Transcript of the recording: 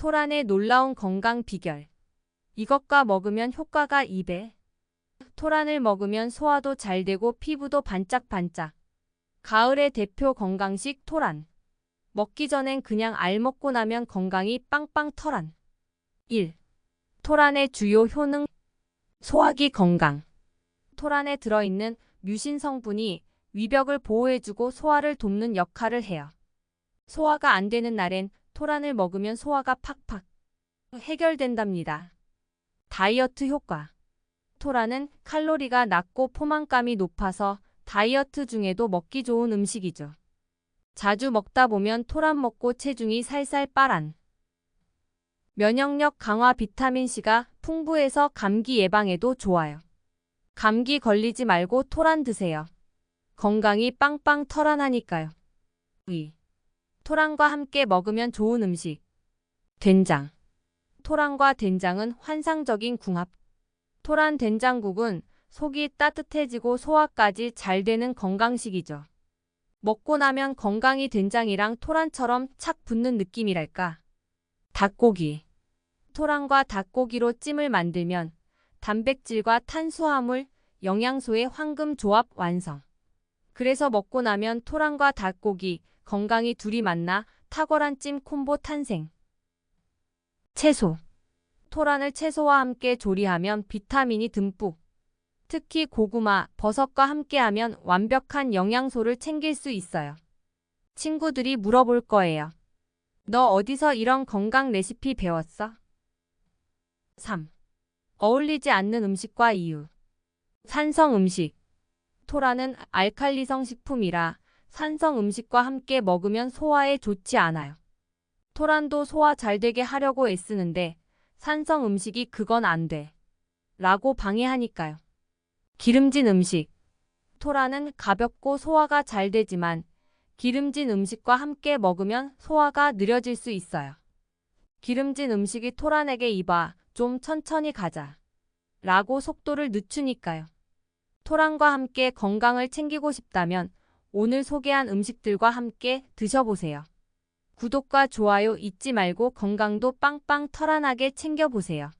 토란의 놀라운 건강 비결. 이것과 먹으면 효과가 2배. 토란을 먹으면 소화도 잘 되고 피부도 반짝반짝. 가을의 대표 건강식 토란. 먹기 전엔 그냥 알 먹고 나면 건강이 빵빵 터란. 1. 토란의 주요 효능. 소화기 건강. 토란에 들어있는 뮤신 성분이 위벽을 보호해주고 소화를 돕는 역할을 해요. 소화가 안 되는 날엔 토란을 먹으면 소화가 팍팍 해결된답니다. 다이어트 효과. 토란은 칼로리가 낮고 포만감이 높아서 다이어트 중에도 먹기 좋은 음식이죠. 자주 먹다 보면 토란 먹고 체중이 살살 빠란. 면역력 강화 비타민C가 풍부해서 감기 예방에도 좋아요. 감기 걸리지 말고 토란 드세요. 건강이 빵빵 터란하니까요. 2. 토란과 함께 먹으면 좋은 음식. 된장. 토란과 된장은 환상적인 궁합. 토란 된장국은 속이 따뜻해지고 소화까지 잘 되는 건강식이죠. 먹고 나면 건강이 된장이랑 토란처럼 착 붙는 느낌이랄까. 닭고기. 토란과 닭고기로 찜을 만들면 단백질과 탄수화물, 영양소의 황금 조합 완성. 그래서 먹고 나면 토란과 닭고기, 건강이 둘이 만나 탁월한 찜 콤보 탄생. 채소. 토란을 채소와 함께 조리하면 비타민이 듬뿍. 특히 고구마, 버섯과 함께하면 완벽한 영양소를 챙길 수 있어요. 친구들이 물어볼 거예요. 너 어디서 이런 건강 레시피 배웠어? 3. 어울리지 않는 음식과 이유. 산성 음식. 토란은 알칼리성 식품이라 산성 음식과 함께 먹으면 소화에 좋지 않아요. 토란도 소화 잘 되게 하려고 애쓰는데 산성 음식이 그건 안 돼. 라고 방해하니까요. 기름진 음식. 토란은 가볍고 소화가 잘 되지만 기름진 음식과 함께 먹으면 소화가 느려질 수 있어요. 기름진 음식이 토란에게 입아 좀 천천히 가자. 라고 속도를 늦추니까요. 토란과 함께 건강을 챙기고 싶다면 오늘 소개한 음식들과 함께 드셔보세요. 구독과 좋아요 잊지 말고 건강도 빵빵 터란하게 챙겨보세요.